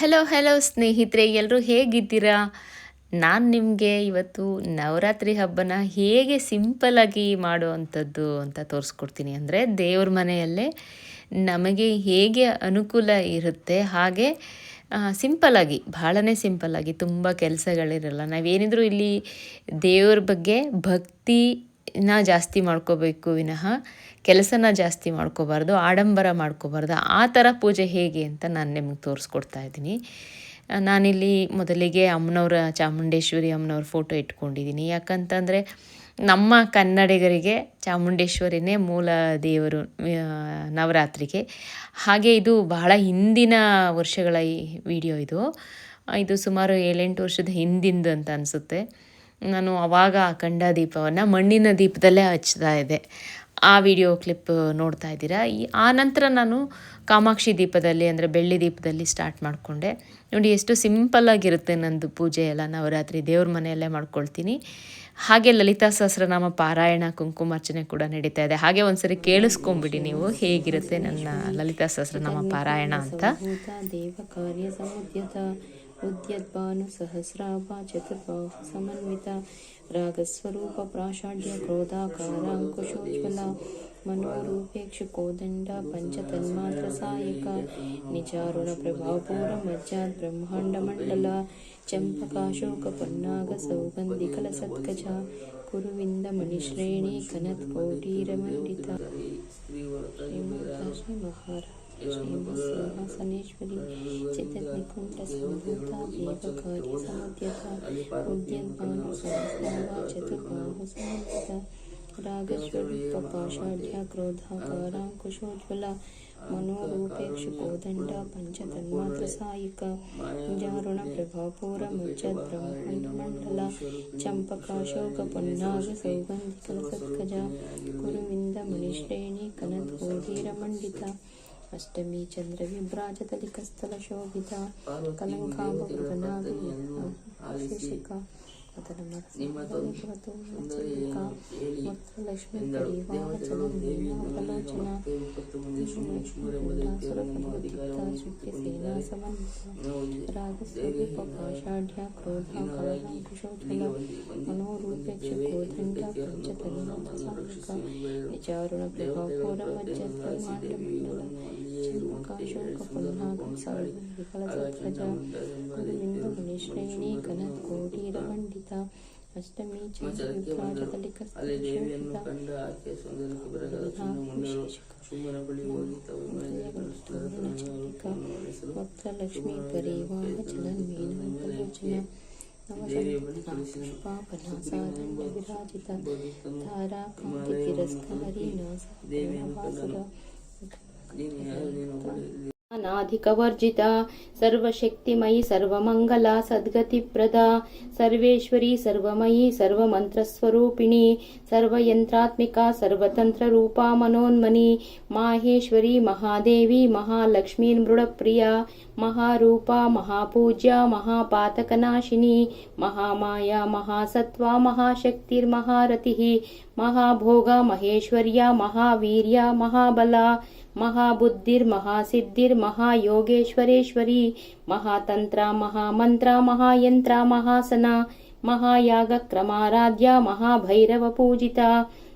Hello hello ಸ್ನೇಹಿತರೆ ಎಲ್ಲರೂ ಹೇಗಿದ್ದೀರಾ? ನಾನು ನಿಮಗೆ ಇವತ್ತು ನವರಾತ್ರಿ ಹಬ್ಬನ ಹೇಗೆ ಸಿಂಪಲಾಗಿ ಮಾಡುವಂಥದ್ದು ಅಂತ ತೋರಿಸ್ಕೊಡ್ತೀನಿ. ಅಂದರೆ ದೇವ್ರ ಮನೆಯಲ್ಲೇ ನಮಗೆ ಹೇಗೆ ಅನುಕೂಲ ಇರುತ್ತೆ, ಹಾಗೆ ಸಿಂಪಲಾಗಿ ಭಾಳನೇ ಸಿಂಪಲ್ಲಾಗಿ ತುಂಬ ಕೆಲಸಗಳಿರಲ್ಲ. ನಾವೇನಿದ್ರು ಇಲ್ಲಿ ದೇವ್ರ ಬಗ್ಗೆ ಭಕ್ತಿನ ಜಾಸ್ತಿ ಮಾಡ್ಕೋಬೇಕು ವಿನಃ. ಕೆಲಸನ ಜಾಸ್ತಿ ಮಾಡ್ಕೋಬಾರ್ದು, ಆಡಂಬರ ಮಾಡ್ಕೋಬಾರ್ದು. ಆ ಥರ ಪೂಜೆ ಹೇಗೆ ಅಂತ ನಾನು ನಿಮ್ಗೆ ತೋರಿಸ್ಕೊಡ್ತಾ ಇದ್ದೀನಿ. ನಾನಿಲ್ಲಿ ಮೊದಲಿಗೆ ಅಮ್ಮನವರ ಚಾಮುಂಡೇಶ್ವರಿ ಅಮ್ಮನವ್ರ ಫೋಟೋ ಇಟ್ಕೊಂಡಿದ್ದೀನಿ. ಯಾಕಂತಂದರೆ ನಮ್ಮ ಕನ್ನಡಿಗರಿಗೆ ಚಾಮುಂಡೇಶ್ವರಿನೇ ಮೂಲ ದೇವರು ನವರಾತ್ರಿಗೆ. ಹಾಗೆ ಇದು ಬಹಳ ಹಿಂದಿನ ವರ್ಷಗಳ ಈ ವಿಡಿಯೋ ಇದು. ಇದು ಸುಮಾರು ಏಳೆಂಟು ವರ್ಷದ ಹಿಂದಿಂದು ಅಂತ ಅನಿಸುತ್ತೆ. ನಾನು ಅವಾಗ ಅಖಂಡ ದೀಪವನ್ನು ಮಣ್ಣಿನ ದೀಪದಲ್ಲೇ ಹಚ್ತಾ ಇದ್ದೆ. ಆ ವಿಡಿಯೋ ಕ್ಲಿಪ್ ನೋಡ್ತಾ ಇದ್ದೀರಾ. ಈ, ಆ ನಂತರ ನಾನು ಕಾಮಾಕ್ಷಿ ದೀಪದಲ್ಲಿ ಅಂದರೆ ಬೆಳ್ಳಿ ದೀಪದಲ್ಲಿ ಸ್ಟಾರ್ಟ್ ಮಾಡಿಕೊಂಡೆ. ನೋಡಿ, ಎಷ್ಟು ಸಿಂಪಲ್ಲಾಗಿರುತ್ತೆ ನಂದು ಪೂಜೆ ಎಲ್ಲ. ನವರಾತ್ರಿ ದೇವ್ರ ಮನೆಯಲ್ಲೇ ಮಾಡ್ಕೊಳ್ತೀನಿ. ಹಾಗೆ ಲಲಿತಾ ಸಹಸ್ರನಾಮ ಪಾರಾಯಣ ಕುಂಕುಮಾರ್ಚನೆ ಕೂಡ ನಡೀತಾ ಇದೆ. ಹಾಗೆ ಒಂದ್ಸರಿ ಕೇಳಿಸ್ಕೊಂಬಿಡಿ ನೀವು ಹೇಗಿರುತ್ತೆ ನನ್ನ ಲಲಿತಾ ಸಹಸ್ರನಾಮ ಪಾರಾಯಣ ಅಂತ. ఉద్యద్భాను సహస్రాభా చతుర్బాహు సమన్విత రాగస్వరూప ప్రాషాఢ్య క్రోధాకారాంకుశోజ్వల మనోరూపేక్ష కోదండ పంచతన్మాత్ర సాయక నిచారుణ ప్రభాపూర మజ్జాద్ బ్రహ్మాండ మండల చంపకాశోక పన్నాగ సౌగంధికల సత్కజ కురువింద మణిశ్రేణి కనత్ కోటీరమండిత శ్రీమహారాజ్ چترٹ سویہ چترا پاشا کار کشوج منو روپنٹ پچاکربا پورچ برم چھپکشو پار سوگند گروندی کنک وڈ ಕ್ರೋಧಾಕಾರಾಂಕುಶೋಜ್ವಲ ಮನೋರೂಪೇಕ್ಷ ಕೋದಂಡ ಪಂಚತನ್ಮಾತ್ರ ಸಾಯಿಕ ಜಾರುಣ ಪ್ರಭಾಪೂರ ಮುಜ್ಜದ್ ಬ್ರಹ್ಮಾಂಡ ಮಂಡಲ ಚಂಪಕಾಶೋಕ ಪುನ್ನಾಗ ಸೌಗಂಧಿ ಕಲಸತ್ಕಜ ಕುರುವಿಂದ ಮಣಿಶ್ರೇಣಿ ಕನತ್ ಕೋಧೀರ ಮಂಡಿತ ಅಷ್ಟಮಿ ಚಂದ್ರ ವಿಭ್ರಾಜದಲ್ಲಿ ಕಸ್ತಲ ಶೋಭಿತ ಕಲಂಕಾಂಬ ಮೃಗನಾಭಿ ಶೇಷಿಕ ಅದರ ಲಕ್ಷ್ಮೀ ಪರಿವಾರ ಫಲೋಚನ ಸೇನಾ ಸಮನ್ವಿತ ರಾಗಸ್ವರೂಪ ಪಾಷಾಢ್ಯ ಕ್ರೋಧಾಕಾರಾಂಕುಶೋಜ್ವಲ ಮನೋರೂಪೇಕ್ಷ ಕೋದಂಡ ಪಂಚತನ್ಮಾತ್ರ ಸಾಧಕ ನಿಚಾರುಣ ಪ್ರಭಾಪೂರ ಮಜ್ಜತ್ಮಾಂಡಮಂಡಲ ಚಂಪಕಾಶೋಕ ಪುನ್ನಾಗಂ ಸರ್ವ ವಿಫಲ ಸತ್ಕಜ ಗುರುವಿಂದ ಮುನಿಶ್ರೇಣಿ ಕನತ್ ಕೋಟೀರ ಮಂಡಿತ ಅಷ್ಟಮಿ ಚಂದ್ರ ವಿಭ್ರಾಜದಲ್ಲಿ ಕಸ್ತಶೋಭಿತ ವಕ್ರಲಕ್ಷ್ಮೀ ಪರಿವಾಹ ಚಲನ್ ಮೀನಾಂಕಲೋಚನ ನವಸಂಪುಷ್ಪಾಪನಾಸಾದಂಡ ವಿರಾಜಿತ ತಾರಾ ಕಾಂತಿ ತಿರಸ್ಕಾರಿ ನಾಸಾಸುರ నాధికవర్జిత సర్వశక్తిమయి సర్వమంగళ సద్గతిప్రద సర్వేశ్వరి సర్వమయి సర్వమంత్రస్వరూపిణి సర్వయంత్రాత్మిక సర్వతంత్రరూపా మనోన్మని మాహేశ్వరి మహాదేవి మహాలక్ష్మీ మృడప్రియ మహారూప మహాపూజ్య మహాపాతకనాశిని మహామాయ మహాసత్వ మహాశక్తిర్మహారతి మహాభోగ మహేశ్వర్య మహావీర్య మహాబల మహాబుద్ధిర్ మహాసిద్ధిర్ మహాయోగేశ్వరేశ్వరి మహాతంత్ర మహామంత్ర మహాయంత్ర మహాసన మహాయాగక్రమారాధ్య మహాభైరవ పూజిత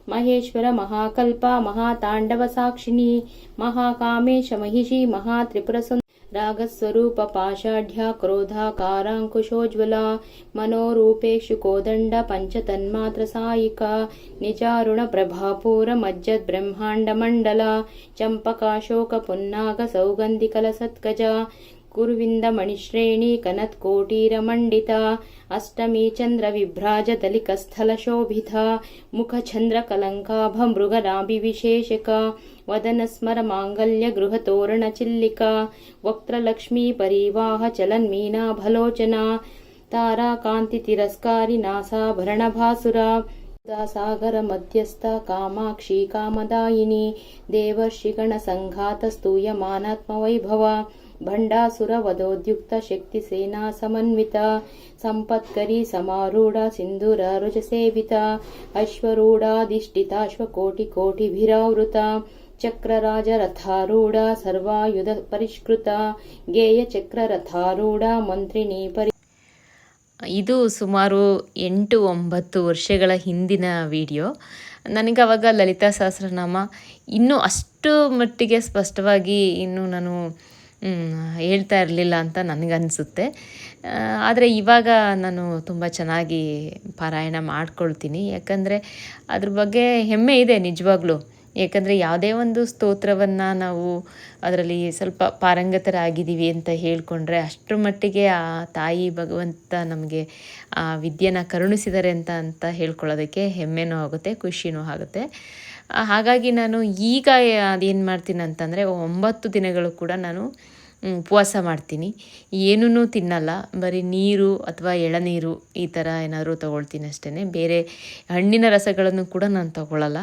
మహేశ్వర మహాకల్ప మహాతాండవ సాక్షిణి మహాకామేశ మహిషి మహాత్రిపుర రాగస్వరూప పాషాఢ్య క్రోధాకారాంకుశోజ్వల మనోరూపేషు కోదండ పంచతన్మాత్ర సాయిక నిచారుణ ప్రభాపూర మజ్జద్ బ్రహ్మాండ మండల చంపకాశోక పున్నాగ సౌగంధికల సత్కజ कुर्विन्दमणिश्रेणी कनत्कोटीरमण्डिता अष्टमी चन्द्रविभ्राजदलिकस्थलशोभिता मुखचन्द्रकलङ्काभमृगराभिविशेषिका वदनस्मरमाङ्गल्यगृहतोरणचिल्लिका वक्त्रलक्ष्मीपरीवाहचलन्मीनाभलोचना ताराकान्तितिरस्कारि नासाभरणभासुरा सागरमध्यस्था कामाक्षी कामदायिनी देवर्षिगणसङ्घातस्तूयमानात्मवैभवा ಕಲಂಕಾಭ ಮೃಗನಾಭಿ ವಿಶೇಷಕ ವದನ ಸ್ಮರ ಮಾಂಗಲ್ಯ ಗೃಹ ತೋರಣ ಚಿಲ್ಲಿಕ ವಕ್ತ್ರಲಕ್ಷ್ಮೀ ಪರಿವಾಹ ಚಲನ್ಮೀನಾಭಲೋಚನ ತಾರಾ ಕಾಂತಿ ತಿರಸ್ಕಾರಿ ನಾಸಾಭರಣ ಭಾಸುರ ಸಾಗರ ಮಧ್ಯಸ್ಥ ಕಾಮಾಕ್ಷಿ ಕಾಮದಾಯಿನಿ ದೇವರ್ಷಿಗಣ ಸಂಘಾತ ಸ್ತೂಯಮಾನಾತ್ಮ ವೈಭವ ಭಂಡಾಸುರ ವಧೋದ್ಯುಕ್ತ ಶಕ್ತಿ ಸೇನಾ ಸಮನ್ವಿತ, ಸಂಪತ್ಕರಿ ಸಮಾರೂಢ ಸಿಂಧೂರ ರುಜ ಸೇವಿತ ವಿರಾವೃತ, ಚಕ್ರರಾಜ ರಥಾರೂಢ ಸರ್ವಾಯುಧ ಪರಿಷ್ಕೃತ, ಗೇಯ ಚಕ್ರ ರಥಾರೂಢ ಮಂತ್ರಿಣಿ ಪರಿ. ಇದು ಸುಮಾರು ಎಂಟು ಒಂಬತ್ತು ವರ್ಷಗಳ ಹಿಂದಿನ ವಿಡಿಯೋ. ನನಗೆ ಅವಾಗ ಲಲಿತಾ ಸಹಸ್ರನಾಮ ಇನ್ನೂ ಅಷ್ಟು ಮಟ್ಟಿಗೆ ಸ್ಪಷ್ಟವಾಗಿ ಇನ್ನೂ ನಾನು ಹೇಳ್ತಾ ಇರಲಿಲ್ಲ ಅಂತ ನನಗನ್ಸುತ್ತೆ. ಆದರೆ ಇವಾಗ ನಾನು ತುಂಬ ಚೆನ್ನಾಗಿ ಪಾರಾಯಣ ಮಾಡ್ಕೊಳ್ತೀನಿ. ಯಾಕಂದರೆ ಅದ್ರ ಬಗ್ಗೆ ಹೆಮ್ಮೆ ಇದೆ ನಿಜವಾಗ್ಲೂ. ಯಾಕಂದರೆ ಯಾವುದೇ ಒಂದು ಸ್ತೋತ್ರವನ್ನು ನಾವು ಅದರಲ್ಲಿ ಸ್ವಲ್ಪ ಪಾರಂಗತರಾಗಿದ್ದೀವಿ ಅಂತ ಹೇಳಿಕೊಂಡ್ರೆ ಅಷ್ಟರ ಮಟ್ಟಿಗೆ ಆ ತಾಯಿ ಭಗವಂತ ನಮಗೆ ಆ ವಿದ್ಯೆನ ಕರುಣಿಸಿದ್ದಾರೆ ಅಂತ ಅಂತ ಹೇಳ್ಕೊಳ್ಳೋದಕ್ಕೆ ಹೆಮ್ಮೆನೂ ಆಗುತ್ತೆ, ಖುಷಿನೂ ಆಗುತ್ತೆ. ಹಾಗಾಗಿ ನಾನು ಈಗ ಅದೇನು ಮಾಡ್ತೀನಿ ಅಂತಂದರೆ ಒಂಬತ್ತು ದಿನಗಳು ಕೂಡ ನಾನು ಉಪವಾಸ ಮಾಡ್ತೀನಿ. ಏನೂ ತಿನ್ನಲ್ಲ. ಬರೀ ನೀರು ಅಥವಾ ಎಳನೀರು ಈ ಥರ ಏನಾದರೂ ತೊಗೊಳ್ತೀನಿ ಅಷ್ಟೇ ಬೇರೆ ಹಣ್ಣಿನ ರಸಗಳನ್ನು ಕೂಡ ನಾನು ತಗೊಳ್ಳಲ್ಲ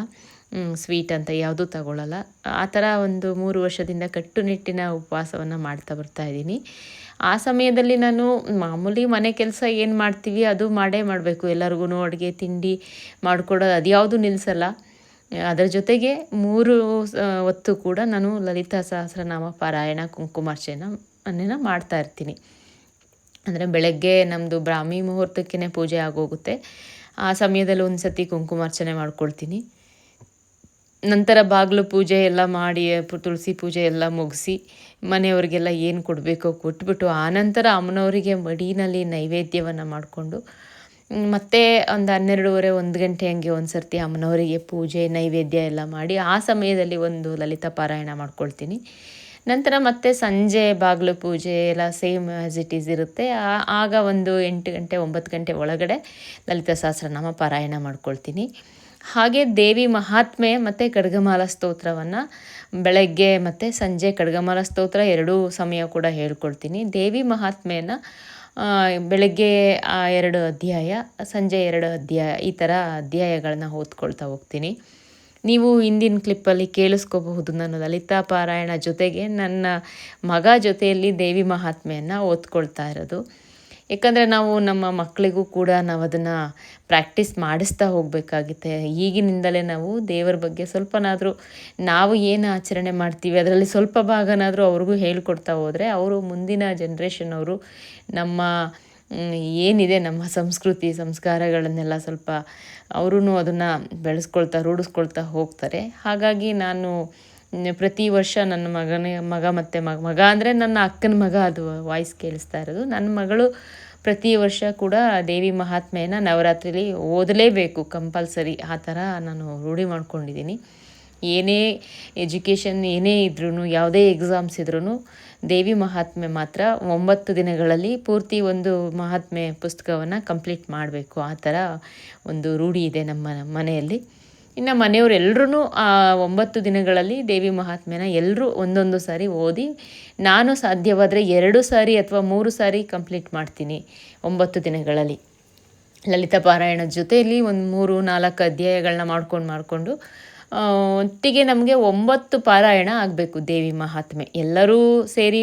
ಸ್ವೀಟ್ ಅಂತ ಯಾವುದೂ ತಗೊಳ್ಳಲ್ಲ ಆ ಥರ ಒಂದು ಮೂರು ವರ್ಷದಿಂದ ಕಟ್ಟುನಿಟ್ಟಿನ ಉಪವಾಸವನ್ನು ಮಾಡ್ತಾ ಬರ್ತಾ ಇದ್ದೀನಿ. ಆ ಸಮಯದಲ್ಲಿ ನಾನು ಮಾಮೂಲಿ ಮನೆ ಕೆಲಸ ಏನು ಮಾಡ್ತೀವಿ ಅದು ಮಾಡೇ ಮಾಡಬೇಕು. ಎಲ್ಲರಿಗೂ ಅಡುಗೆ, ತಿಂಡಿ ಮಾಡಿಕೊಡೋದು ಅದ್ಯಾವುದು ನಿಲ್ಲಿಸಲ್ಲ ಅದರ ಜೊತೆಗೆ ಮೂರು ಹೊತ್ತು ಕೂಡ ನಾನು ಲಲಿತಾ ಸಹಸ್ರನಾಮ ಪಾರಾಯಣ, ಕುಂಕುಮಾರ್ಚನ ಅನ್ನೇನ ಮಾಡ್ತಾ ಇರ್ತೀನಿ. ಅಂದರೆ ಬೆಳಗ್ಗೆ ನಮ್ಮದು ಬ್ರಾಹ್ಮಿ ಮುಹೂರ್ತಕ್ಕೇ ಪೂಜೆ ಆಗೋಗುತ್ತೆ. ಆ ಸಮಯದಲ್ಲಿ ಒಂದು ಸತಿ ಕುಂಕುಮಾರ್ಚನೆ ಮಾಡ್ಕೊಳ್ತೀನಿ. ನಂತರ ಬಾಗಿಲು ಪೂಜೆ ಎಲ್ಲ ಮಾಡಿ ತುಳಸಿ ಪೂಜೆ ಎಲ್ಲ ಮುಗಿಸಿ, ಮನೆಯವ್ರಿಗೆಲ್ಲ ಏನು ಕೊಡಬೇಕೋ ಕೊಟ್ಬಿಟ್ಟು ಆನಂತರ ಅಮ್ಮನವರಿಗೆ ಮಡಿನಲ್ಲಿ ನೈವೇದ್ಯವನ್ನು ಮಾಡಿಕೊಂಡು ಮತ್ತೆ ಒಂದು ಹನ್ನೆರಡೂವರೆ, ಒಂದು ಗಂಟೆ ಹಂಗೆ ಒಂದು ಸರ್ತಿ ಅಮ್ಮನವರಿಗೆ ಪೂಜೆ, ನೈವೇದ್ಯ ಎಲ್ಲ ಮಾಡಿ ಆ ಸಮಯದಲ್ಲಿ ಒಂದು ಲಲಿತಾ ಪಾರಾಯಣ ಮಾಡ್ಕೊಳ್ತೀನಿ. ನಂತರ ಮತ್ತೆ ಸಂಜೆ ಬಾಗಿಲು ಪೂಜೆ ಎಲ್ಲ ಸೇಮ್ ಆ್ಯಸ್ ಇಟ್ ಈಸ್ ಇರುತ್ತೆ. ಆಗ ಒಂದು ಎಂಟು ಗಂಟೆ, ಒಂಬತ್ತು ಗಂಟೆ ಒಳಗಡೆ ಲಲಿತಾ ಸಹಸ್ರನಾಮ ಪಾರಾಯಣ ಮಾಡ್ಕೊಳ್ತೀನಿ. ಹಾಗೆ ದೇವಿ ಮಹಾತ್ಮೆ ಮತ್ತು ಖಡ್ಗಮಾಲ ಸ್ತೋತ್ರವನ್ನು ಬೆಳಗ್ಗೆ ಮತ್ತು ಸಂಜೆ ಖಡ್ಗಮಾಲ ಸ್ತೋತ್ರ ಎರಡೂ ಸಮಯ ಕೂಡ ಹೇಳ್ಕೊಳ್ತೀನಿ. ದೇವಿ ಮಹಾತ್ಮೆಯನ್ನು ಬೆಳಗ್ಗೆ ಆ ಎರಡು ಅಧ್ಯಾಯ, ಸಂಜೆ ಎರಡು ಅಧ್ಯಾಯ, ಈ ಥರ ಅಧ್ಯಾಯಗಳನ್ನ ಓದ್ಕೊಳ್ತಾ ಹೋಗ್ತೀನಿ. ನೀವು ಹಿಂದಿನ ಕ್ಲಿಪ್ಪಲ್ಲಿ ಕೇಳಿಸ್ಕೋಬಹುದು ನಾನು ಲಲಿತಾ ಪಾರಾಯಣ ಜೊತೆಗೆ ನನ್ನ ಮಗ ಜೊತೆಯಲ್ಲಿ ದೇವಿ ಮಹಾತ್ಮೆಯನ್ನು ಓದ್ಕೊಳ್ತಾ ಇರೋದು. ಯಾಕಂದರೆ ನಾವು ನಮ್ಮ ಮಕ್ಕಳಿಗೂ ಕೂಡ ನಾವು ಅದನ್ನು ಪ್ರಾಕ್ಟೀಸ್ ಮಾಡಿಸ್ತಾ ಹೋಗಬೇಕಾಗುತ್ತೆ. ಈಗಿನಿಂದಲೇ ನಾವು ದೇವರ ಬಗ್ಗೆ ಸ್ವಲ್ಪನಾದರೂ ನಾವು ಏನು ಆಚರಣೆ ಮಾಡ್ತೀವಿ, ಅದರಲ್ಲಿ ಸ್ವಲ್ಪ ಭಾಗನಾದರೂ ಅವ್ರಿಗೂ ಹೇಳ್ಕೊಡ್ತಾ ಹೋದರೆ ಅವರು ಮುಂದಿನ ಜನ್ರೇಷನ್ ಅವರು ನಮ್ಮ ಏನಿದೆ ನಮ್ಮ ಸಂಸ್ಕೃತಿ, ಸಂಸ್ಕಾರಗಳನ್ನೆಲ್ಲ ಸ್ವಲ್ಪ ಅವರೂ ಅದನ್ನು ಬೆಳೆಸ್ಕೊಳ್ತಾ ರೂಢಿಸ್ಕೊಳ್ತಾ ಹೋಗ್ತಾರೆ. ಹಾಗಾಗಿ ನಾನು ಪ್ರತಿ ವರ್ಷ ನನ್ನ ಮಗನೇ, ಮಗ ಮತ್ತು ಮಗ ಮಗ ಅಂದರೆ ನನ್ನ ಅಕ್ಕನ ಮಗ ಅದು ವಾಯ್ಸ್ ಕೇಳಿಸ್ತಾ ಇರೋದು. ನನ್ನ ಮಗಳು ಪ್ರತಿ ವರ್ಷ ಕೂಡ ದೇವಿ ಮಹಾತ್ಮೆಯನ್ನು ನವರಾತ್ರಿಲಿ ಓದಲೇಬೇಕು, ಕಂಪಲ್ಸರಿ. ಆ ಥರ ನಾನು ರೂಢಿ ಮಾಡ್ಕೊಂಡಿದ್ದೀನಿ. ಏನೇ ಎಜುಕೇಷನ್ ಏನೇ ಇದ್ರೂ ಯಾವುದೇ ಎಕ್ಸಾಮ್ಸ್ ಇದ್ರೂ ದೇವಿ ಮಹಾತ್ಮೆ ಮಾತ್ರ ಒಂಬತ್ತು ದಿನಗಳಲ್ಲಿ ಪೂರ್ತಿ ಒಂದು ಮಹಾತ್ಮೆ ಪುಸ್ತಕವನ್ನು ಕಂಪ್ಲೀಟ್ ಮಾಡಬೇಕು. ಆ ಥರ ಒಂದು ರೂಢಿ ಇದೆ ನಮ್ಮ ಮನೆಯಲ್ಲಿ. ಇನ್ನು ಮನೆಯವರೆಲ್ಲರೂ ಆ ಒಂಬತ್ತು ದಿನಗಳಲ್ಲಿ ದೇವಿ ಮಹಾತ್ಮೆನ ಎಲ್ಲರೂ ಒಂದೊಂದು ಸಾರಿ ಓದಿ, ನಾನು ಸಾಧ್ಯವಾದರೆ ಎರಡು ಸಾರಿ ಅಥವಾ ಮೂರು ಸಾರಿ ಕಂಪ್ಲೀಟ್ ಮಾಡ್ತೀನಿ ಒಂಬತ್ತು ದಿನಗಳಲ್ಲಿ. ಲಲಿತಾ ಪಾರಾಯಣದ ಜೊತೆಯಲ್ಲಿ ಒಂದು ಮೂರು, ನಾಲ್ಕು ಅಧ್ಯಾಯಗಳನ್ನ ಮಾಡ್ಕೊಂಡು ಮಾಡಿಕೊಂಡು ಒಟ್ಟಿಗೆ ನಮಗೆ ಒಂಬತ್ತು ಪಾರಾಯಣ ಆಗಬೇಕು ದೇವಿ ಮಹಾತ್ಮೆ ಎಲ್ಲರೂ ಸೇರಿ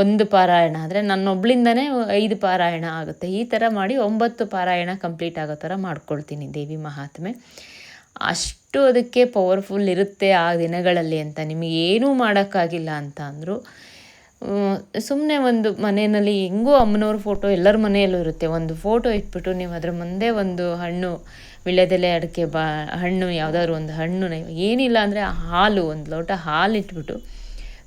ಒಂದು ಪಾರಾಯಣ ಆದರೆ ನನ್ನೊಬ್ಳಿಂದನೇ ಐದು ಪಾರಾಯಣ ಆಗುತ್ತೆ. ಈ ಥರ ಮಾಡಿ ಒಂಬತ್ತು ಪಾರಾಯಣ ಕಂಪ್ಲೀಟ್ ಆಗೋ ಥರ ಮಾಡ್ಕೊಳ್ತೀನಿ ದೇವಿ ಮಹಾತ್ಮೆ ಅಷ್ಟು ಅದಕ್ಕೆ ಪವರ್ಫುಲ್ ಇರುತ್ತೆ ಆ ದಿನಗಳಲ್ಲಿ ಅಂತ. ನಿಮಗೆ ಏನೂ ಮಾಡೋಕ್ಕಾಗಿಲ್ಲ ಅಂತ ಅಂದರು. ಸುಮ್ಮನೆ ಒಂದು ಮನೆಯಲ್ಲಿ ಹೆಂಗೂ ಅಮ್ಮನವ್ರ ಫೋಟೋ ಎಲ್ಲರ ಮನೆಯಲ್ಲೂ ಇರುತ್ತೆ. ಒಂದು ಫೋಟೋ ಇಟ್ಬಿಟ್ಟು ನೀವು ಅದರ ಮುಂದೆ ಒಂದು ಹಣ್ಣು, ವಿಳ್ಯದೆಲೆ, ಅಡಿಕೆ ಬಾ, ಹಣ್ಣು, ಯಾವುದಾದ್ರು ಒಂದು ಹಣ್ಣು ಏನಿಲ್ಲ ಅಂದರೆ ಹಾಲು, ಒಂದು ಲೋಟ ಹಾಲು ಇಟ್ಬಿಟ್ಟು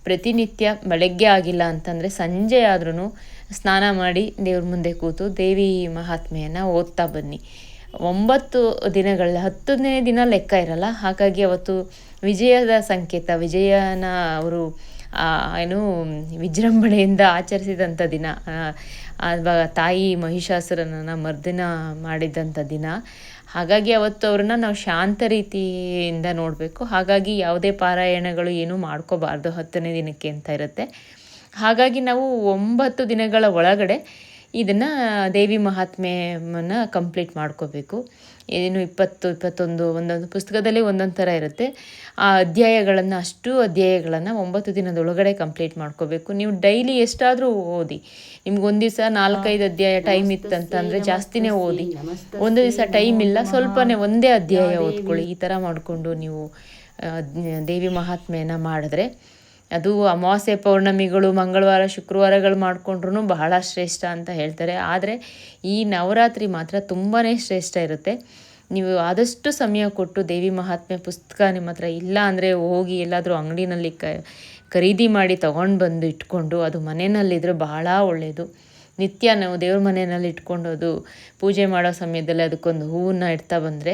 ಪ್ರತಿನಿತ್ಯ ಬೆಳಗ್ಗೆ ಆಗಿಲ್ಲ ಅಂತಂದರೆ ಸಂಜೆ ಆದ್ರೂ ಸ್ನಾನ ಮಾಡಿ ದೇವ್ರ ಮುಂದೆ ಕೂತು ದೇವಿ ಮಹಾತ್ಮೆಯನ್ನು ಓದ್ತಾ ಬನ್ನಿ. ಒಂಬತ್ತು ದಿನಗಳ ಹತ್ತನೇ ದಿನ ಲೆಕ್ಕ ಇರಲ್ಲ? ಹಾಗಾಗಿ ಅವತ್ತು ವಿಜಯದ ಸಂಕೇತ, ವಿಜಯನ ಅವರು ಏನು, ವಿಜೃಂಭಣೆಯಿಂದ ಆಚರಿಸಿದಂಥ ದಿನ ಆವಾಗ ತಾಯಿ ಮಹಿಷಾಸುರನನ್ನು ಮರ್ದಿನ ಮಾಡಿದಂಥ ದಿನ. ಹಾಗಾಗಿ ಅವತ್ತು ಅವ್ರನ್ನ ನಾವು ಶಾಂತ ರೀತಿಯಿಂದ ನೋಡಬೇಕು. ಹಾಗಾಗಿ ಯಾವುದೇ ಪಾರಾಯಣಗಳು ಏನೂ ಮಾಡ್ಕೋಬಾರ್ದು ಹತ್ತನೇ ದಿನಕ್ಕೆ ಅಂತ ಇರುತ್ತೆ. ಹಾಗಾಗಿ ನಾವು ಒಂಬತ್ತು ದಿನಗಳ ಒಳಗಡೆ ಇದನ್ನು ದೇವಿ ಮಹಾತ್ಮೆಯನ್ನು ಕಂಪ್ಲೀಟ್ ಮಾಡ್ಕೋಬೇಕು. ಏನು ಇಪ್ಪತ್ತು ಇಪ್ಪತ್ತೊಂದು ಒಂದೊಂದು ಪುಸ್ತಕದಲ್ಲಿ ಒಂದೊಂದು ಥರ ಇರುತ್ತೆ. ಆ ಅಧ್ಯಾಯಗಳನ್ನು ಅಷ್ಟು ಅಧ್ಯಾಯಗಳನ್ನು ಒಂಬತ್ತು ದಿನದೊಳಗಡೆ ಕಂಪ್ಲೀಟ್ ಮಾಡ್ಕೋಬೇಕು. ನೀವು ಡೈಲಿ ಎಷ್ಟಾದರೂ ಓದಿ. ನಿಮ್ಗೆ ಒಂದು ದಿವಸ ನಾಲ್ಕೈದು ಅಧ್ಯಾಯ ಟೈಮ್ ಇತ್ತಂತಂದರೆ ಜಾಸ್ತಿನೇ ಓದಿ. ಒಂದು ದಿವಸ ಟೈಮ್ ಇಲ್ಲ ಸ್ವಲ್ಪನೇ ಒಂದೇ ಅಧ್ಯಾಯ ಓದ್ಕೊಳ್ಳಿ. ಈ ಥರ ಮಾಡಿಕೊಂಡು ನೀವು ದೇವಿ ಮಹಾತ್ಮೆಯನ್ನು ಮಾಡಿದ್ರೆ ಅದು ಅಮಾವಾಸ್ಯೆ ಪೌರ್ಣಮಿಗಳು, ಮಂಗಳವಾರ, ಶುಕ್ರವಾರಗಳು ಮಾಡಿಕೊಂಡ್ರೂ ಬಹಳ ಶ್ರೇಷ್ಠ ಅಂತ ಹೇಳ್ತಾರೆ. ಆದರೆ ಈ ನವರಾತ್ರಿ ಮಾತ್ರ ತುಂಬಾ ಶ್ರೇಷ್ಠ ಇರುತ್ತೆ. ನೀವು ಆದಷ್ಟು ಸಮಯ ಕೊಟ್ಟು ದೇವಿ ಮಹಾತ್ಮೆ ಪುಸ್ತಕ ನಿಮ್ಮ ಹತ್ರ ಇಲ್ಲ ಅಂದರೆ ಹೋಗಿ ಎಲ್ಲಾದರೂ ಅಂಗಡಿನಲ್ಲಿ ಕ, ಖರೀದಿ ಮಾಡಿ ತೊಗೊಂಡು ಬಂದು ಇಟ್ಕೊಂಡು ಅದು ಮನೆಯಲ್ಲಿದ್ದರೆ ಬಹಳ ಒಳ್ಳೆಯದು ನಿತ್ಯ ನಾವು ದೇವ್ರ ಮನೆಯಲ್ಲಿ ಇಟ್ಕೊಂಡು ಅದು ಪೂಜೆ ಮಾಡೋ ಸಮಯದಲ್ಲಿ ಅದಕ್ಕೊಂದು ಹೂವನ್ನ ಇಡ್ತಾ ಬಂದರೆ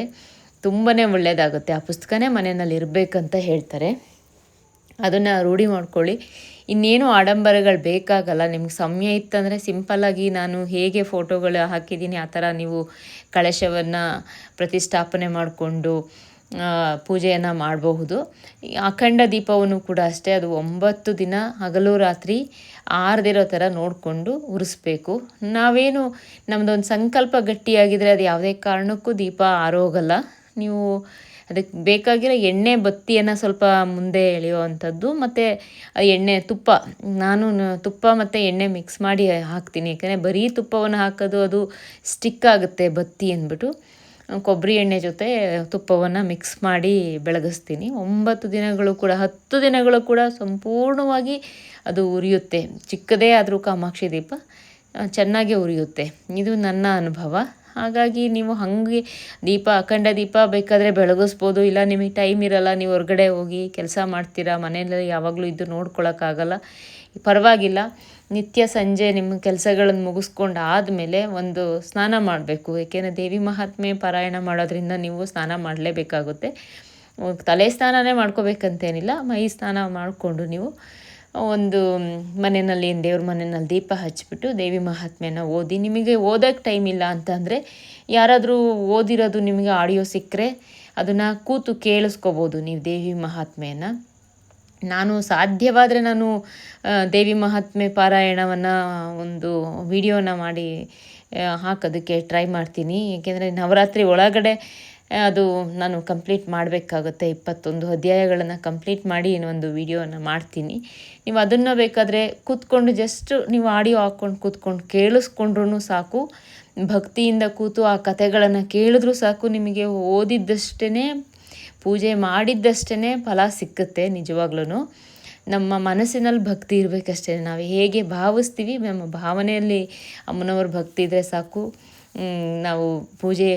ತುಂಬಾ ಒಳ್ಳೆಯದಾಗುತ್ತೆ ಆ ಪುಸ್ತಕನೇ ಮನೆಯಲ್ಲಿ ಇರಬೇಕಂತ ಹೇಳ್ತಾರೆ. ಅದನ್ನು ರೂಢಿ ಮಾಡ್ಕೊಳ್ಳಿ. ಇನ್ನೇನು ಆಡಂಬರಗಳು ಬೇಕಾಗಲ್ಲ. ನಿಮ್ಗೆ ಸಮಯ ಇತ್ತಂದರೆ ಸಿಂಪಲ್ಲಾಗಿ ನಾನು ಹೇಗೆ ಫೋಟೋಗಳು ಹಾಕಿದ್ದೀನಿ, ಆ ಥರ ನೀವು ಕಳಶವನ್ನು ಪ್ರತಿಷ್ಠಾಪನೆ ಮಾಡಿಕೊಂಡು ಪೂಜೆಯನ್ನು ಮಾಡಬಹುದು. ಅಖಂಡ ದೀಪವನ್ನು ಕೂಡ ಅಷ್ಟೇ, ಅದು ಒಂಬತ್ತು ದಿನ ಹಗಲು ರಾತ್ರಿ ಆರದಿರೋ ಥರ ನೋಡಿಕೊಂಡು ಉರಿಸ್ಬೇಕು. ನಾವೇನು ನಮ್ಮದೊಂದು ಸಂಕಲ್ಪ ಗಟ್ಟಿಯಾಗಿದ್ದರೆ ಅದು ಯಾವುದೇ ಕಾರಣಕ್ಕೂ ದೀಪ ಆರೋಗಲ್ಲ. ನೀವು ಅದಕ್ಕೆ ಬೇಕಾಗಿರೋ ಎಣ್ಣೆ ಬತ್ತಿಯನ್ನು ಸ್ವಲ್ಪ ಮುಂದೆ ಎಳೆಯುವಂಥದ್ದು, ಮತ್ತು ಎಣ್ಣೆ ತುಪ್ಪ. ನಾನು ತುಪ್ಪ ಮತ್ತು ಎಣ್ಣೆ ಮಿಕ್ಸ್ ಮಾಡಿ ಹಾಕ್ತೀನಿ. ಯಾಕಂದರೆ ಬರೀ ತುಪ್ಪವನ್ನು ಹಾಕೋದು ಅದು ಸ್ಟಿಕ್ ಆಗುತ್ತೆ ಬತ್ತಿ ಅಂದ್ಬಿಟ್ಟು. ಕೊಬ್ಬರಿ ಎಣ್ಣೆ ಜೊತೆ ತುಪ್ಪವನ್ನು ಮಿಕ್ಸ್ ಮಾಡಿ ಬೆಳಗಿಸ್ತೀನಿ. ಒಂಬತ್ತು ದಿನಗಳು ಕೂಡ, ಹತ್ತು ದಿನಗಳು ಕೂಡ ಸಂಪೂರ್ಣವಾಗಿ ಅದು ಉರಿಯುತ್ತೆ. ಚಿಕ್ಕದೇ ಆದರೂ ಕಾಮಾಕ್ಷಿ ದೀಪ ಚೆನ್ನಾಗೇ ಉರಿಯುತ್ತೆ. ಇದು ನನ್ನ ಅನುಭವ. ಹಾಗಾಗಿ ನೀವು ಹಾಗೆ ದೀಪ, ಅಖಂಡ ದೀಪ ಬೇಕಾದರೆ ಬೆಳಗಿಸ್ಬೋದು. ಇಲ್ಲ, ನಿಮಗೆ ಟೈಮ್ ಇರಲ್ಲ, ನೀವು ಹೊರಗಡೆ ಹೋಗಿ ಕೆಲಸ ಮಾಡ್ತೀರಾ, ಮನೆಯಲ್ಲಿ ಯಾವಾಗಲೂ ಇದ್ದು ನೋಡ್ಕೊಳ್ಳೋಕ್ಕಾಗಲ್ಲ ಪರವಾಗಿಲ್ಲ, ನಿತ್ಯ ಸಂಜೆ ನಿಮ್ಮ ಕೆಲಸಗಳನ್ನು ಮುಗಿಸ್ಕೊಂಡು ಆದಮೇಲೆ ಒಂದು ಸ್ನಾನ ಮಾಡಬೇಕು. ಏಕೆಂದರೆ ದೇವಿ ಮಹಾತ್ಮೆ ಪಾರಾಯಣ ಮಾಡೋದ್ರಿಂದ ನೀವು ಸ್ನಾನ ಮಾಡಲೇಬೇಕಾಗುತ್ತೆ. ತಲೆ ಸ್ನಾನನೇ ಮಾಡ್ಕೋಬೇಕಂತೇನಿಲ್ಲ, ಮೈ ಸ್ನಾನ ಮಾಡಿಕೊಂಡು ನೀವು ಒಂದು ಮನೆಯಲ್ಲಿ, ದೇವ್ರ ಮನೆಯಲ್ಲಿ ದೀಪ ಹಚ್ಚಿಬಿಟ್ಟು ದೇವಿ ಮಹಾತ್ಮೆನ ಓದಿ, ನಿಮಗೆ ಓದೋಕ್ಕೆ ಟೈಮ್ ಇಲ್ಲ ಅಂತಂದರೆ ಯಾರಾದರೂ ಓದಿರೋದು ನಿಮಗೆ ಆಡಿಯೋ ಸಿಕ್ಕರೆ ಅದನ್ನು ಕೂತು ಕೇಳಿಸ್ಕೋಬೋದು ನೀವು ದೇವಿ ಮಹಾತ್ಮೆಯನ್ನು. ನಾನು ಸಾಧ್ಯವಾದರೆ ನಾನು ದೇವಿ ಮಹಾತ್ಮೆ ಪಾರಾಯಣವನ್ನು ಒಂದು ವಿಡಿಯೋನ ಮಾಡಿ ಹಾಕೋದಕ್ಕೆ ಟ್ರೈ ಮಾಡ್ತೀನಿ. ಏಕೆಂದರೆ ನವರಾತ್ರಿ ಒಳಗಡೆ ಅದು ನಾನು ಕಂಪ್ಲೀಟ್ ಮಾಡಬೇಕಾಗುತ್ತೆ. ಇಪ್ಪತ್ತೊಂದು ಅಧ್ಯಾಯಗಳನ್ನು ಕಂಪ್ಲೀಟ್ ಮಾಡಿ ಒಂದು ವಿಡಿಯೋನ ಮಾಡ್ತೀನಿ. ನೀವು ಅದನ್ನು ಬೇಕಾದರೆ ಕೂತ್ಕೊಂಡು ಜಸ್ಟ್ ನೀವು ಆಡಿಯೋ ಹಾಕ್ಕೊಂಡು ಕೂತ್ಕೊಂಡು ಕೇಳಿಸ್ಕೊಂಡ್ರೂ ಸಾಕು. ಭಕ್ತಿಯಿಂದ ಕೂತು ಆ ಕಥೆಗಳನ್ನು ಕೇಳಿದ್ರೂ ಸಾಕು. ನಿಮಗೆ ಓದಿದ್ದಷ್ಟೇ ಪೂಜೆ ಮಾಡಿದ್ದಷ್ಟೇ ಫಲ ಸಿಕ್ಕುತ್ತೆ ನಿಜವಾಗ್ಲೂ ನಮ್ಮ ಮನಸ್ಸಿನಲ್ಲಿ ಭಕ್ತಿ ಇರಬೇಕಷ್ಟೇ. ನಾವು ಹೇಗೆ ಭಾವಿಸ್ತೀವಿ, ನಮ್ಮ ಭಾವನೆಯಲ್ಲಿ ಅಮ್ಮನವ್ರ ಭಕ್ತಿ ಇದ್ದರೆ ಸಾಕು. ನಾವು ಪೂಜೆ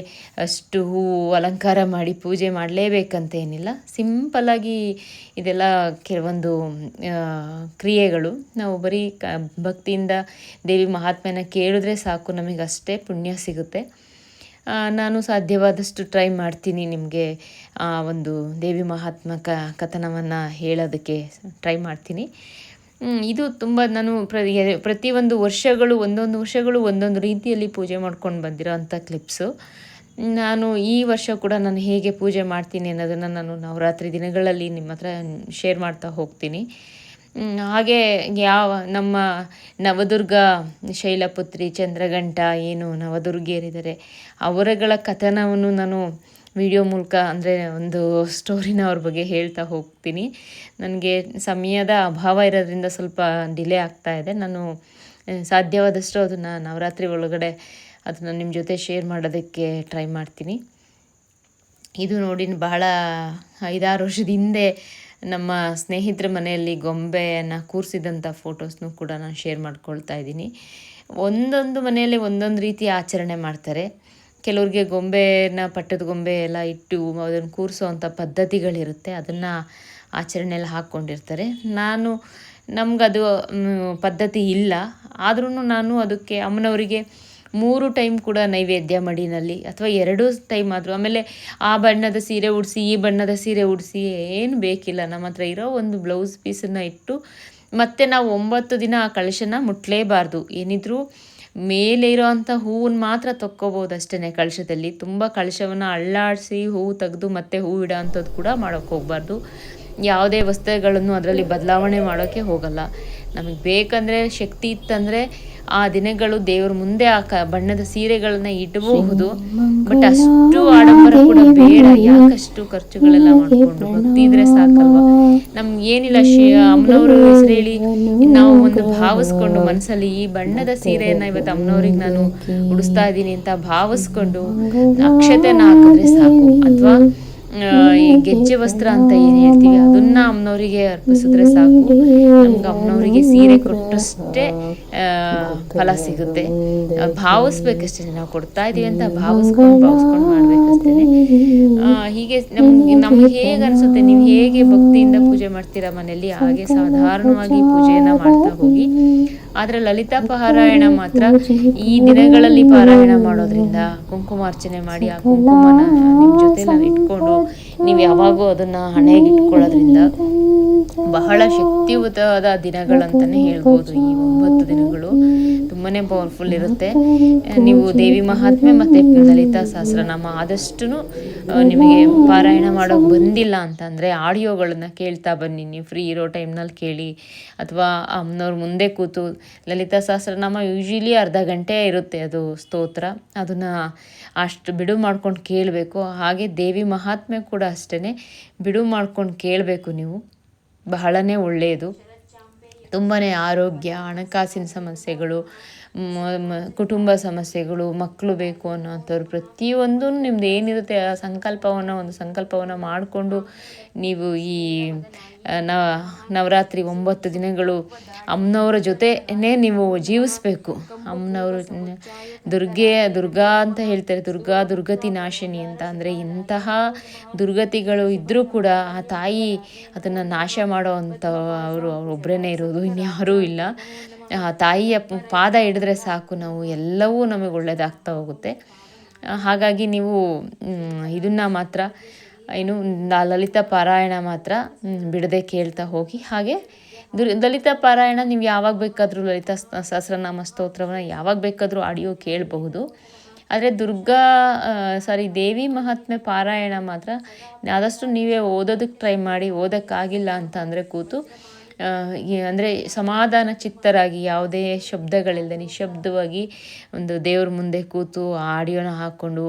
ಅಷ್ಟು ಹೂವು ಅಲಂಕಾರ ಮಾಡಿ ಪೂಜೆ ಮಾಡಲೇಬೇಕಂತ ಏನಿಲ್ಲ ಸಿಂಪಲ್ಲಾಗಿ ಇದೆಲ್ಲ ಕೆಲವೊಂದು ಕ್ರಿಯೆಗಳು. ನಾವು ಬರೀ ಕ, ಭಕ್ತಿಯಿಂದ ದೇವಿ ಮಹಾತ್ಮೆಯನ್ನು ಕೇಳಿದ್ರೆ ಸಾಕು ನಮಗೆ ಅಷ್ಟೇ ಪುಣ್ಯ ಸಿಗುತ್ತೆ. ನಾನು ಸಾಧ್ಯವಾದಷ್ಟು ಟ್ರೈ ಮಾಡ್ತೀನಿ ನಿಮಗೆ ಒಂದು ದೇವಿ ಮಹಾತ್ಮ ಕ ಕಥನವನ್ನು ಹೇಳೋದಕ್ಕೆ ಟ್ರೈ ಮಾಡ್ತೀನಿ. ಇದು ತುಂಬ ನಾನು ಪ್ರ ಪ್ರತಿಯೊಂದು ವರ್ಷಗಳು, ಒಂದೊಂದು ವರ್ಷಗಳು ಒಂದೊಂದು ರೀತಿಯಲ್ಲಿ ಪೂಜೆ ಮಾಡ್ಕೊಂಡು ಬಂದಿರೋ ಅಂಥ ಕ್ಲಿಪ್ಸು ನಾನು ಈ ವರ್ಷ ಕೂಡ ನಾನು ಹೇಗೆ ಪೂಜೆ ಮಾಡ್ತೀನಿ ಅನ್ನೋದನ್ನು ನಾನು ನವರಾತ್ರಿ ದಿನಗಳಲ್ಲಿ ನಿಮ್ಮ ಹತ್ರ ಶೇರ್ ಮಾಡ್ತಾ ಹೋಗ್ತೀನಿ. ಹಾಗೆ ಯಾವ ನಮ್ಮ ನವದುರ್ಗ ಶೈಲಪುತ್ರಿ ಚಂದ್ರಘಂಟ, ಏನು ನವದುರ್ಗಿಯರಿದ್ದಾರೆ ಅವರುಗಳ ಕಥನವನ್ನು ನಾನು ವಿಡಿಯೋ ಮೂಲಕ ಅಂದರೆ ಒಂದು ಸ್ಟೋರಿನ ಅವ್ರ ಬಗ್ಗೆ ಹೇಳ್ತಾ ಹೋಗ್ತೀನಿ. ನನಗೆ ಸಮಯದ ಅಭಾವ ಇರೋದ್ರಿಂದ ಸ್ವಲ್ಪ ಡಿಲೇ ಆಗ್ತಾ ಇದೆ. ನಾನು ಸಾಧ್ಯವಾದಷ್ಟು ಅದನ್ನು ನವರಾತ್ರಿ ಒಳಗಡೆ ಅದನ್ನು ನಿಮ್ಮ ಜೊತೆ ಶೇರ್ ಮಾಡೋದಕ್ಕೆ ಟ್ರೈ ಮಾಡ್ತೀನಿ. ಇದು ನೋಡಿ ಬಹಳ ಐದಾರು ವರ್ಷದ ಹಿಂದೆ ನಮ್ಮ ಸ್ನೇಹಿತರ ಮನೆಯಲ್ಲಿ ಗೊಂಬೆಯನ್ನು ಕೂರಿಸಿದಂಥ ಫೋಟೋಸ್ನೂ ಕೂಡ ನಾನು ಶೇರ್ ಮಾಡ್ಕೊಳ್ತಾ ಇದ್ದೀನಿ. ಒಂದೊಂದು ಮನೆಯಲ್ಲಿ ಒಂದೊಂದು ರೀತಿ ಆಚರಣೆ ಮಾಡ್ತಾರೆ. ಕೆಲವ್ರಿಗೆ ಗೊಂಬೆನ ಪಟ್ಟದ ಗೊಂಬೆ ಎಲ್ಲ ಇಟ್ಟು ಅದನ್ನು ಕೂರಿಸೋವಂಥ ಪದ್ಧತಿಗಳಿರುತ್ತೆ, ಅದನ್ನು ಆಚರಣೆಯಲ್ಲಿ ಹಾಕ್ಕೊಂಡಿರ್ತಾರೆ. ನಾನು ನಮಗದು ಪದ್ಧತಿ ಇಲ್ಲ. ಆದ್ರೂ ನಾನು ಅದಕ್ಕೆ ಅಮ್ಮನವರಿಗೆ ಮೂರು ಟೈಮ್ ಕೂಡ ನೈವೇದ್ಯ ಮಡಿನಲ್ಲಿ ಅಥವಾ ಎರಡು ಟೈಮ್ ಆದರೂ, ಆಮೇಲೆ ಆ ಬಣ್ಣದ ಸೀರೆ ಉಡಿಸಿ, ಈ ಬಣ್ಣದ ಸೀರೆ ಉಡಿಸಿ, ಏನು ಬೇಕಿಲ್ಲ. ನಮ್ಮ ಹತ್ರ ಇರೋ ಒಂದು ಬ್ಲೌಸ್ ಪೀಸನ್ನು ಇಟ್ಟು ಮತ್ತೆ ನಾವು ಒಂಬತ್ತು ದಿನ ಆ ಕಳಶನ ಮುಟ್ಟಲೇಬಾರ್ದು ಏನಿದ್ರೂ ಮೇಲೆ ಇರೋವಂಥ ಹೂವನ್ನ ಮಾತ್ರ ತೊಕ್ಕೋಬೋದು ಅಷ್ಟೇ ಕಳಶದಲ್ಲಿ. ತುಂಬ ಕಳಶವನ್ನು ಅಳ್ಳಾಡಿಸಿ ಹೂವು ತೆಗೆದು ಮತ್ತೆ ಹೂವು ಇಡೋ ಅಂಥದ್ದು ಕೂಡ ಮಾಡೋಕ್ಕೆ ಹೋಗಬಾರ್ದು. ಯಾವುದೇ ವಸ್ತುಗಳನ್ನು ಅದರಲ್ಲಿ ಬದಲಾವಣೆ ಮಾಡೋಕ್ಕೆ ಹೋಗಲ್ಲ. ನಮಗೆ ಬೇಕಂದರೆ ಶಕ್ತಿ ಇತ್ತಂದರೆ ಆ ದಿನಗಳು ದೇವ್ರ ಮುಂದೆ ಆ ಬಣ್ಣದ ಸೀರೆಗಳನ್ನ ಇಡಬಹುದು. ಬಟ್ ಅಷ್ಟು ಆಡಂಬರ ಕೂಡ ಬೇಡ. ಯಾಕಷ್ಟು ಖರ್ಚುಗಳೆಲ್ಲ ಮಾಡ್ಕೊಂಡು ಭಕ್ತಿ ಇದ್ರೆ ಸಾಕಲ್ವಾ? ನಮ್ಗೆ ಏನಿಲ್ಲ ಶಿ ಅಮ್ಮನವರು ಹೆಸರು ಹೇಳಿ ನಾವು ಒಂದು ಭಾವಿಸ್ಕೊಂಡು ಮನಸ್ಸಲ್ಲಿ ಈ ಬಣ್ಣದ ಸೀರೆಯನ್ನ ಇವತ್ತು ಅಮ್ಮನವ್ರಿಗೆ ನಾನು ಉಡಿಸ್ತಾ ಇದ್ದೀನಿ ಅಂತ ಭಾವಿಸ್ಕೊಂಡು ಅಕ್ಷತೆನ ಹಾಕಿದ್ರೆ ಸಾಕು. ಅಥವಾ ಈ ಗೆಜ್ಜೆ ವಸ್ತ್ರ ಅಂತ ಏನ್ ಹೇಳ್ತೀವಿ ಅದನ್ನ ಅಮ್ಮನವರಿಗೆ ಅರ್ಪಿಸಿದ್ರೆ ಸಾಕು. ನಮ್ಗೆ ಅಮ್ಮನವರಿಗೆ ಸೀರೆ ಕೊಟ್ಟಷ್ಟೇ ಫಲ ಸಿಗುತ್ತೆ. ಭಾವಿಸ್ಬೇಕಷ್ಟೇ ನಾವು ಕೊಡ್ತಾ ಇದೀವಿ ಅಂತ ಭಾವಿಸ್ಕೊಂಡು ಭಾವಿಸ್ಕೊಂಡು ಮಾಡ್ಬೇಕಷ್ಟೇ ಹೀಗೆ ನಮ್ಗೆ ನಮ್ಗೆ ಹೇಗೆ ಅನ್ಸುತ್ತೆ? ನೀವು ಹೇಗೆ ಭಕ್ತಿಯಿಂದ ಪೂಜೆ ಮಾಡ್ತೀರಾ ಮನೆಯಲ್ಲಿ? ಹಾಗೆ ಸಾಧಾರಣವಾಗಿ ಪೂಜೆಯನ್ನ ಮಾಡ್ತಾ ಹೋಗಿ. ಆದ್ರೆ ಲಲಿತಾ ಪಾರಾಯಣ ಮಾತ್ರ ಈ ದಿನಗಳಲ್ಲಿ ಪಾರಾಯಣ ಮಾಡೋದ್ರಿಂದ ಕುಂಕುಮಾರ್ಚನೆ ಮಾಡಿ ಆ ಕುಂಕುಮನ ನಿಮ್ ಜೊತೆ ಇಟ್ಕೊಂಡು ನೀವು ಯಾವಾಗೂ ಅದನ್ನ ಹಣೆಗೆ ಇಟ್ಕೊಳ್ಳೋದ್ರಿಂದ ಬಹಳ ಶಕ್ತಿಯುತವಾದ ದಿನಗಳಂತಾನೆ ಹೇಳ್ಬೋದು ಈ ಒಂಬತ್ತು ದಿನಗಳು ತುಂಬಾನೇ ಪವರ್ಫುಲ್ ಇರುತ್ತೆ. ನೀವು ದೇವಿ ಮಹಾತ್ಮೆ ಮತ್ತೆ ಲಲಿತಾ ಸಹಸ್ರನಾಮ ಆದಷ್ಟು ನಿಮಗೆ ಪಾರಾಯಣ ಮಾಡೋಕ್ ಬಂದಿಲ್ಲ ಅಂತಂದರೆ ಆಡಿಯೋಗಳನ್ನ ಕೇಳ್ತಾ ಬನ್ನಿ. ನೀವು ಫ್ರೀ ಇರೋ ಟೈಮ್ನಲ್ಲಿ ಕೇಳಿ. ಅಥವಾ ಅಮ್ಮನವ್ರ ಮುಂದೆ ಕೂತು, ಲಲಿತಾ ಸಹಸ್ರನಾಮ ಯೂಶಲಿ ಅರ್ಧ ಗಂಟೆ ಇರುತ್ತೆ ಅದು ಸ್ತೋತ್ರ. ಅದನ್ನು ಅಷ್ಟು ಬಿಡು ಮಾಡ್ಕೊಂಡು ಕೇಳಬೇಕು. ಹಾಗೆ ದೇವಿ ಮಹಾತ್ಮೆ ಕೂಡ ಅಷ್ಟೇ ಬಿಡು ಮಾಡ್ಕೊಂಡು ಕೇಳಬೇಕು ನೀವು. ಬಹಳನೇ ಒಳ್ಳೆಯದು ತುಂಬಾ ಆರೋಗ್ಯ, ಹಣಕಾಸಿನ ಸಮಸ್ಯೆಗಳು ಕುಟುಂಬ ಸಮಸ್ಯೆಗಳು ಮಕ್ಕಳು ಬೇಕು ಅನ್ನೋಂಥವ್ರು ಪ್ರತಿಯೊಂದು ನಿಮ್ದು ಏನಿರುತ್ತೆ ಆ ಸಂಕಲ್ಪವನ್ನು, ಒಂದು ಸಂಕಲ್ಪವನ್ನು ಮಾಡಿಕೊಂಡು ನೀವು ಈ ನವ, ನವರಾತ್ರಿ ಒಂಬತ್ತು ದಿನಗಳು ಅಮ್ಮನವರ ಜೊತೆನೇ ನೀವು ಜೀವಿಸ್ಬೇಕು. ಅಮ್ಮನವರು ದುರ್ಗೆ, ದುರ್ಗಾ ಅಂತ ಹೇಳ್ತಾರೆ. ದುರ್ಗಾ, ದುರ್ಗತಿ ನಾಶಿನಿ ಅಂತ. ಅಂದರೆ ಇಂತಹ ದುರ್ಗತಿಗಳು ಇದ್ದರೂ ಕೂಡ ಆ ತಾಯಿ ಅದನ್ನು ನಾಶ ಮಾಡೋ ಅವರು ಒಬ್ಬರೇ ಇರೋದು ಇನ್ಯಾರೂ ಇಲ್ಲ. ಆ ತಾಯಿಯ ಪಾದ ಹಿಡಿದ್ರೆ ಸಾಕು. ನಾವು ಎಲ್ಲವೂ ನಮಗೆ ಒಳ್ಳೆಯದಾಗ್ತಾ ಹೋಗುತ್ತೆ. ಹಾಗಾಗಿ ನೀವು ಇದನ್ನ ಮಾತ್ರ ಏನು ಲಲಿತ ಪಾರಾಯಣ ಮಾತ್ರ ಬಿಡದೆ ಕೇಳ್ತಾ ಹೋಗಿ. ಹಾಗೆ ದುರ್ ಪಾರಾಯಣ ನೀವು ಯಾವಾಗ ಬೇಕಾದರೂ ಲಲಿತ ಸಹಸ್ರನಾಮ ಸ್ತೋತ್ರವನ್ನು ಯಾವಾಗ ಬೇಕಾದರೂ ಆಡಿಯೋ ಕೇಳಬಹುದು. ಆದರೆ ದುರ್ಗಾ ಸಾರಿ ದೇವಿ ಮಹಾತ್ಮೆ ಪಾರಾಯಣ ಮಾತ್ರ ಆದಷ್ಟು ನೀವೇ ಓದೋದಕ್ಕೆ ಟ್ರೈ ಮಾಡಿ ಓದೋಕ್ಕಾಗಿಲ್ಲ ಅಂತ ಅಂದರೆ ಕೂತು ಅಂದರೆ ಸಮಾಧಾನ ಚಿತ್ತರಾಗಿ ಯಾವುದೇ ಶಬ್ದಗಳಿಲ್ಲದೆ ನಿಶಬ್ದವಾಗಿ ಒಂದು ದೇವ್ರ ಮುಂದೆ ಕೂತು ಆ ಆಡಿಯೋನ ಹಾಕ್ಕೊಂಡು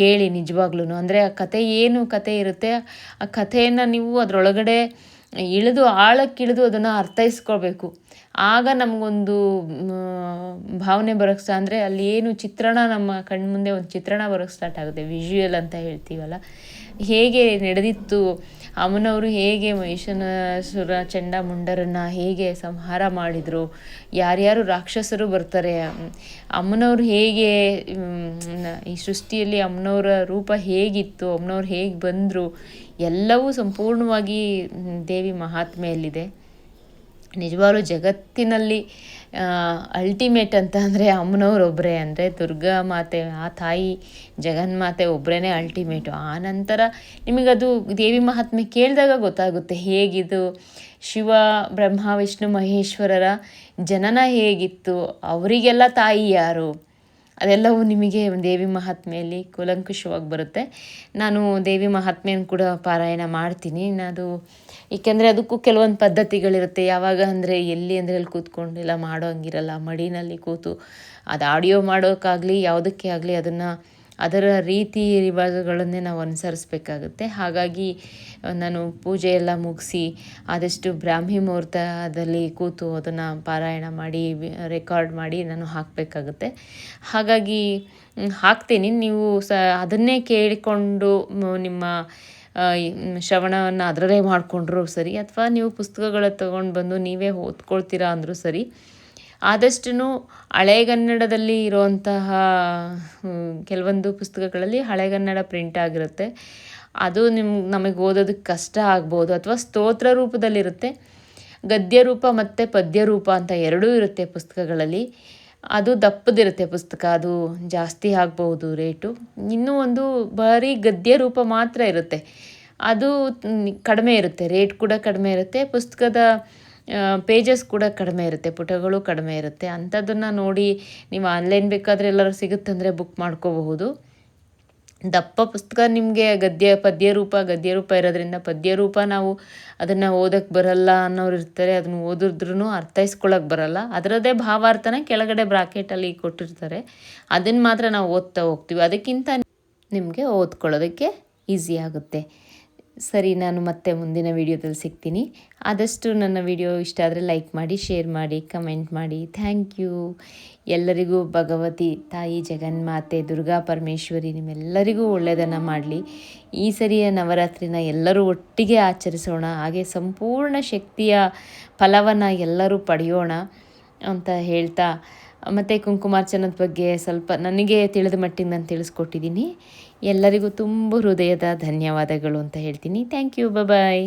ಕೇಳಿ ನಿಜವಾಗ್ಲೂ ಅಂದರೆ ಆ ಕತೆ ಏನು ಕತೆ ಇರುತ್ತೆ, ಆ ಕಥೆಯನ್ನು ನೀವು ಅದರೊಳಗಡೆ ಇಳಿದು, ಆಳಕ್ಕಿಳಿದು ಅದನ್ನು ಅರ್ಥೈಸ್ಕೊಳ್ಬೇಕು. ಆಗ ನಮಗೊಂದು ಭಾವನೆ ಬರೋಕ್ಕೆ ಅಂದರೆ ಅಲ್ಲಿ ಏನು ಚಿತ್ರಣ, ನಮ್ಮ ಕಣ್ಮುಂದೆ ಒಂದು ಚಿತ್ರಣ ಬರೋಕ್ಕೆ ಸ್ಟಾರ್ಟ್ ಆಗುತ್ತೆ. ವಿಜುವಲ್ ಅಂತ ಹೇಳ್ತೀವಲ್ಲ. ಹೇಗೆ ನಡೆದಿತ್ತು ಅಮ್ಮನವರು ಹೇಗೆ ಮಹಿಷನಾಸುರ ಚಂಡಮುಂಡರನ್ನು ಹೇಗೆ ಸಂಹಾರ ಮಾಡಿದರು? ಯಾರ್ಯಾರು ರಾಕ್ಷಸರು ಬರ್ತಾರೆ? ಅಮ್ಮನವ್ರು ಹೇಗೆ ಈ ಸೃಷ್ಟಿಯಲ್ಲಿ ಅಮ್ಮನವರ ರೂಪ ಹೇಗಿತ್ತು? ಅಮ್ಮನವ್ರು ಹೇಗೆ ಬಂದರು? ಎಲ್ಲವೂ ಸಂಪೂರ್ಣವಾಗಿ ದೇವಿ ಮಹಾತ್ಮೆಯಲ್ಲಿದೆ. ನಿಜವಾಗ್ಲೂ ಜಗತ್ತಿನಲ್ಲಿ ಅಲ್ಟಿಮೇಟ್ ಅಂತ ಅಂದರೆ ಅಮ್ಮನವ್ರೊಬ್ಬರೇ ಅಂದರೆ ದುರ್ಗಾ ಮಾತೆ, ಆ ತಾಯಿ ಜಗನ್ಮಾತೆ ಒಬ್ಬರೇ ಅಲ್ಟಿಮೇಟು ಆ ನಂತರ ನಿಮಗದು ದೇವಿ ಮಹಾತ್ಮೆ ಕೇಳಿದಾಗ ಗೊತ್ತಾಗುತ್ತೆ ಹೇಗಿದು. ಶಿವ, ಬ್ರಹ್ಮ, ವಿಷ್ಣು, ಮಹೇಶ್ವರರ ಜನನ ಹೇಗಿತ್ತು, ಅವರಿಗೆಲ್ಲ ತಾಯಿ ಯಾರು? ಅದೆಲ್ಲವೂ ನಿಮಗೆ ದೇವಿ ಮಹಾತ್ಮೆಯಲ್ಲಿ ಕೂಲಂಕುಷವಾಗಿ ಬರುತ್ತೆ. ನಾನು ದೇವಿ ಮಹಾತ್ಮೆಯನ್ನು ಕೂಡ ಪಾರಾಯಣ ಮಾಡ್ತೀನಿ. ಅದು ಏಕೆಂದರೆ ಅದಕ್ಕೂ ಕೆಲವೊಂದು ಪದ್ಧತಿಗಳಿರುತ್ತೆ. ಯಾವಾಗ ಅಂದರೆ ಎಲ್ಲಿ ಅಂದರೆ ಅಲ್ಲಿ ಕೂತ್ಕೊಂಡು ಇಲ್ಲ ಮಾಡೋ ಹಂಗಿರಲ್ಲ. ಮಡಿನಲ್ಲಿ ಕೂತು ಅದು ಆಡಿಯೋ ಮಾಡೋಕ್ಕಾಗಲಿ, ಯಾವುದಕ್ಕೆ ಆಗಲಿ ಅದನ್ನು ಅದರ ರೀತಿ ರಿವಾಜುಗಳನ್ನೇ ನಾವು ಅನುಸರಿಸ್ಬೇಕಾಗುತ್ತೆ. ಹಾಗಾಗಿ ನಾನು ಪೂಜೆ ಎಲ್ಲ ಮುಗಿಸಿ ಆದಷ್ಟು ಬ್ರಾಹ್ಮಿ ಮುಹೂರ್ತದಲ್ಲಿ ಕೂತು ಅದನ್ನು ಪಾರಾಯಣ ಮಾಡಿ ರೆಕಾರ್ಡ್ ಮಾಡಿ ನಾನು ಹಾಕಬೇಕಾಗುತ್ತೆ. ಹಾಗಾಗಿ ಹಾಕ್ತೀನಿ. ನೀವು ಸ, ಅದನ್ನೇ ಕೇಳಿಕೊಂಡು ನಿಮ್ಮ ಶ್ರವಣವನ್ನು ಅದರಲ್ಲೇ ಮಾಡಿಕೊಂಡ್ರೂ ಸರಿ, ಅಥವಾ ನೀವು ಪುಸ್ತಕಗಳ ತೊಗೊಂಡು ಬಂದು ನೀವೇ ಓದ್ಕೊಳ್ತೀರಾ ಅಂದರೂ ಸರಿ ಆದಷ್ಟು ಹಳೆಗನ್ನಡದಲ್ಲಿ ಇರುವಂತಹ ಕೆಲವೊಂದು ಪುಸ್ತಕಗಳಲ್ಲಿ ಹಳೆಗನ್ನಡ ಪ್ರಿಂಟ್ ಆಗಿರುತ್ತೆ. ಅದು ನಿಮ್, ನಮಗೆ ಓದೋದಕ್ಕೆ ಕಷ್ಟ ಆಗ್ಬೋದು ಅಥವಾ ಸ್ತೋತ್ರ ರೂಪದಲ್ಲಿರುತ್ತೆ. ಗದ್ಯ ರೂಪ ಮತ್ತು ಪದ್ಯ ರೂಪ ಅಂತ ಎರಡೂ ಇರುತ್ತೆ ಪುಸ್ತಕಗಳಲ್ಲಿ. ಅದು ದಪ್ಪದಿರುತ್ತೆ ಪುಸ್ತಕ, ಅದು ಜಾಸ್ತಿ ಆಗ್ಬೋದು ರೇಟು. ಇನ್ನೂ ಒಂದು ಬರೀ ಗದ್ಯ ರೂಪ ಮಾತ್ರ ಇರುತ್ತೆ. ಅದು ಕಡಿಮೆ ಇರುತ್ತೆ, ರೇಟ್ ಕೂಡ ಕಡಿಮೆ ಇರುತ್ತೆ. ಪುಸ್ತಕದ ಪೇಜಸ್ ಕೂಡ ಕಡಿಮೆ ಇರುತ್ತೆ, ಪುಟಗಳು ಕಡಿಮೆ ಇರುತ್ತೆ. ಅಂಥದ್ದನ್ನು ನೋಡಿ ನೀವು ಆನ್ಲೈನ್ ಬೇಕಾದರೆ ಎಲ್ಲರೂ ಸಿಗುತ್ತಂದರೆ ಬುಕ್ ಮಾಡ್ಕೋಬಹುದು. ದಪ್ಪ ಪುಸ್ತಕ ನಿಮಗೆ ಗದ್ಯ ಪದ್ಯ ರೂಪ ಗದ್ಯ ರೂಪ ಇರೋದ್ರಿಂದ ಪದ್ಯ ರೂಪ ನಾವು ಅದನ್ನು ಓದಕ್ಕೆ ಬರಲ್ಲ ಅನ್ನೋರು ಇರ್ತಾರೆ, ಅದನ್ನು ಓದಿದ್ರೂ ಅರ್ಥೈಸ್ಕೊಳ್ಳೋಕೆ ಬರಲ್ಲ. ಅದರದ್ದೇ ಭಾವಾರ್ಥನ ಕೆಳಗಡೆ ಬ್ರಾಕೆಟಲ್ಲಿ ಕೊಟ್ಟಿರ್ತಾರೆ. ಅದನ್ನು ಮಾತ್ರ ನಾವು ಓದ್ತಾ ಹೋಗ್ತೀವಿ. ಅದಕ್ಕಿಂತ ನಿಮಗೆ ಓದ್ಕೊಳ್ಳೋದಕ್ಕೆ ಈಸಿ ಆಗುತ್ತೆ. ಸರಿ, ನಾನು ಮತ್ತೆ ಮುಂದಿನ ವಿಡಿಯೋದಲ್ಲಿ ಸಿಗ್ತೀನಿ. ಆದಷ್ಟು ನನ್ನ ವಿಡಿಯೋ ಇಷ್ಟ ಆದರೆ ಲೈಕ್ ಮಾಡಿ, ಶೇರ್ ಮಾಡಿ, ಕಮೆಂಟ್ ಮಾಡಿ. Thank you. ಎಲ್ಲರಿಗೂ ಭಗವತಿ ತಾಯಿ ಜಗನ್ಮಾತೆ ದುರ್ಗಾ ಪರಮೇಶ್ವರಿ, ನಿಮ್ಮೆಲ್ಲರಿಗೂ ಒಳ್ಳೆಯದನ್ನು ಮಾಡಲಿ. ಈ ಸರಿಯ ನವರಾತ್ರಿನ ಎಲ್ಲರೂ ಒಟ್ಟಿಗೆ ಆಚರಿಸೋಣ. ಹಾಗೆ ಸಂಪೂರ್ಣ ಶಕ್ತಿಯ ಫಲವನ್ನು ಎಲ್ಲರೂ ಪಡೆಯೋಣ ಅಂತ ಹೇಳ್ತಾ, ಮತ್ತು ಕುಂಕುಮಾರ್ಚನದ ಬಗ್ಗೆ ಸ್ವಲ್ಪ ನನಗೆ ತಿಳಿದ ಮಟ್ಟಿಗೆ ನಾನು ತಿಳಿಸ್ಕೊಟ್ಟಿದ್ದೀನಿ. ಎಲ್ಲರಿಗೂ ತುಂಬ ಹೃದಯದ ಧನ್ಯವಾದಗಳು ಅಂತ ಹೇಳ್ತೀನಿ. Thank you bye